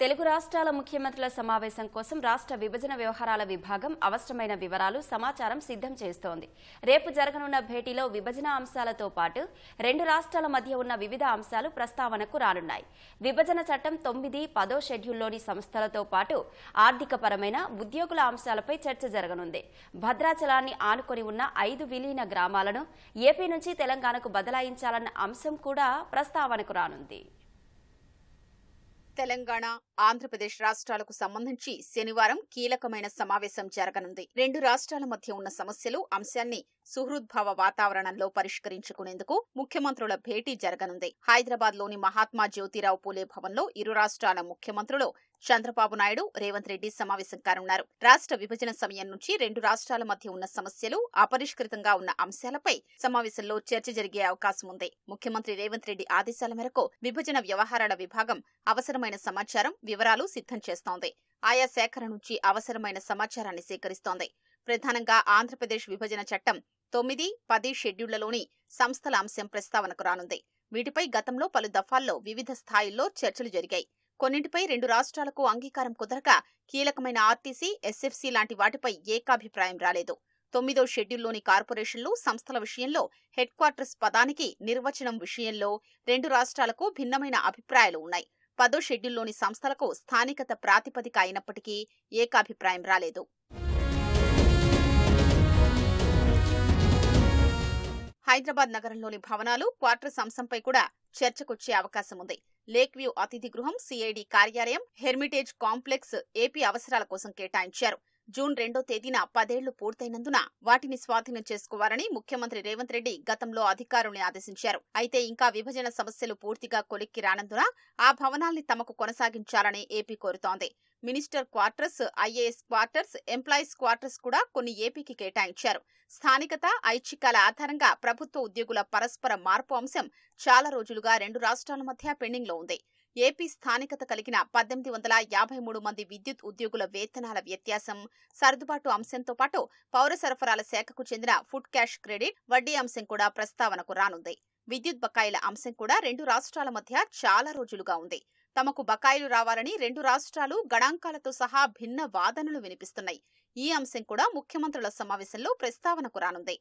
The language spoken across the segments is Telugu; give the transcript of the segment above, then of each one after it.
తెలుగు రాష్ట్రాల ముఖ్యమంత్రుల సమావేశం కోసం రాష్ట్ర విభజన వ్యవహారాల విభాగం అవసరమైన వివరాలు సమాచారం సిద్ధం చేస్తోంది. రేపు జరగనున్న భేటీలో విభజన అంశాలతో పాటు రెండు రాష్ట్రాల మధ్య ఉన్న వివిధ అంశాలు ప్రస్తావనకు రానున్నాయి. విభజన చట్టం తొమ్మిది పదో షెడ్యూల్లోని సంస్థలతో పాటు ఆర్థికపరమైన ఉద్యోగుల అంశాలపై చర్చ జరగనుంది. భద్రాచలాన్ని ఆనుకొని ఉన్న ఐదు విలీన గ్రామాలను ఏపీ నుంచి తెలంగాణకు బదలాయించాలన్న అంశం కూడా ప్రస్తావనకు రానుంది. తెలంగాణ ఆంధ్రప్రదేశ్ రాష్ట్రాలకు సంబంధించి శనివారం కీలకమైన సమావేశం జరగనుంది. రెండు రాష్ట్రాల మధ్య ఉన్న సమస్యలు అంశాన్ని సుహృద్భావ వాతావరణంలో పరిష్కరించుకునేందుకు ముఖ్యమంత్రుల భేటీ జరగనుంది. హైదరాబాద్లోని మహాత్మా జ్యోతిరావు పూలే భవన్లో ఇరు రాష్ట్రాల ముఖ్యమంత్రులు చంద్రబాబు నాయుడు రేవంత్ రెడ్డి సమావేశం కానున్నారు. రాష్ట్ర విభజన సమయం నుంచి రెండు రాష్ట్రాల మధ్య ఉన్న సమస్యలు అపరిష్కృతంగా ఉన్న అంశాలపై సమావేశంలో చర్చ జరిగే అవకాశం ఉంది. ముఖ్యమంత్రి రేవంత్ రెడ్డి ఆదేశాల మేరకు విభజన వ్యవహారాల విభాగం అవసరమైన సమాచారం వివరాలు సిద్ధం చేస్తోంది. ఆయా శాఖల నుంచి అవసరమైన సమాచారాన్ని సేకరిస్తోంది. ప్రధానంగా ఆంధ్రప్రదేశ్ విభజన చట్టం తొమ్మిది పది షెడ్యూళ్ళలోని సంస్థల అంశం ప్రస్తావనకు రానుంది. వీటిపై గతంలో పలు దఫాల్లో వివిధ స్థాయిల్లో చర్చలు జరిగాయి. కొన్నింటిపై రెండు రాష్ట్రాలకు అంగీకారం కుదరక కీలకమైన ఆర్టీసీ ఎస్ఎఫ్సీ లాంటి వాటిపై ఏకాభిప్రాయం రాలేదు. తొమ్మిదో షెడ్యూల్లోని కార్పొరేషన్లు సంస్థల విషయంలో హెడ్ క్వార్టర్స్ పదానికి నిర్వచనం విషయంలో రెండు రాష్ట్రాలకు భిన్నమైన అభిప్రాయాలు ఉన్నాయి. పదో షెడ్యూల్లోని సంస్థలకు స్థానికత ప్రాతిపదిక అయినప్పటికీ ఏకాభిప్రాయం రాలేదు. హైదరాబాద్ నగరంలోని భవనాలు క్వార్టర్స్ అంశంపై కూడా చర్చకొచ్చే అవకాశం ఉంది. లేక్ వ్యూ అతిథి గృహం సిఐడి కార్యాలయం హెర్మిటేజ్ కాంప్లెక్స్ ఏపీ అవసరాల కోసం కేటాయించారు. జూన్ రెండో తేదీన పదేళ్ళు పూర్తయినందున వాటిని స్వాధీనం చేసుకోవాలని ముఖ్యమంత్రి రేవంత్ రెడ్డి గతంలో అధికారుల్ని ఆదేశించారు. అయితే ఇంకా విభజన సమస్యలు పూర్తిగా కొలిక్కి రానందున ఆ భవనాల్ని తమకు కొనసాగించాలని ఏపీ కోరుతోంది. Minister quarters IAS quarters employees quarters కూడా కొన్ని ఏపీకి కేటాయించారు. స్థానికత ఐచ్ఛికాల ఆధారంగా ప్రభుత్వ ఉద్యోగుల పరస్పర మార్పు అంశం చాలా రోజులుగా రెండు రాష్ట్రాల మధ్య పెండింగ్లో ఉంది. ఏపీ స్థానికత కలిగిన పద్దెనిమిది వందల యాభై మూడు మంది విద్యుత్ ఉద్యోగుల వేతనాల వ్యత్యాసం సర్దుబాటు అంశంతో పాటు పౌర సరఫరాల శాఖకు చెందిన ఫుడ్ క్యాష్ క్రెడిట్ వడ్డీ అంశం కూడా ప్రస్తావనకు రానుంది. విద్యుత్ బకాయిల అంశం కూడా రెండు రాష్ట్రాల మధ్య చాలా రోజులుగా ఉంది. తమకు బకాయిలు రావాలని రెండు రాష్ట్రాలు గణాంకాలతో సహా భిన్న వాదనలు వినిపిస్తున్నాయి. ఈ అంశం కూడా ముఖ్యమంత్రుల సమావేశంలో ప్రస్తావనకు రానుంది.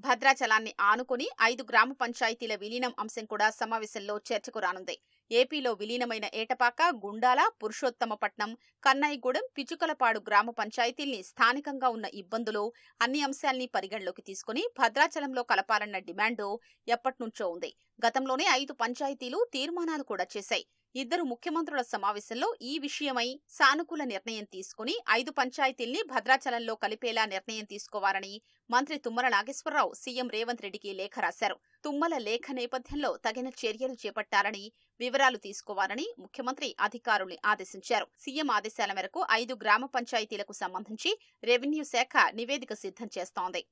భద్రాచలాన్ని ఆనుకుని ఐదు గ్రామ పంచాయతీల విలీనం అంశం కూడా సమావేశంలో చర్చకు రానుంది ఏపీలో విలీనమైన ఏటపాక గుండాల పురుషోత్తమపట్నం కన్నాయిగూడెం పిచుకలపాడు గ్రామ పంచాయతీల్ని స్థానికంగా ఉన్న ఇబ్బందులు అన్ని అంశాల్ని పరిగణలోకి తీసుకుని భద్రాచలంలో కలపాలన్న డిమాండు ఎప్పట్నుంచో ఉంది. గతంలోనే ఐదు పంచాయతీలు తీర్మానాలు కూడా చేశాయి. ఇద్దరు ముఖ్యమంత్రుల సమావేశంలో ఈ విషయమై సానుకూల నిర్ణయం తీసుకుని ఐదు పంచాయతీల్ని భద్రాచలంలో కలిపేలా నిర్ణయం తీసుకోవాలని మంత్రి తుమ్మల నాగేశ్వరరావు సీఎం రేవంత్ రెడ్డికి లేఖ రాశారు. తుమ్మల లేఖ నేపథ్యంలో తగిన చర్యలు చేపట్టాలని వివరాలు తీసుకోవాలని ముఖ్యమంత్రి అధికారుల్ని ఆదేశించారు. సీఎం ఆదేశాల మేరకు ఐదు గ్రామ పంచాయతీలకు సంబంధించి రెవెన్యూ శాఖ నివేదిక సిద్ధం చేస్తోంది.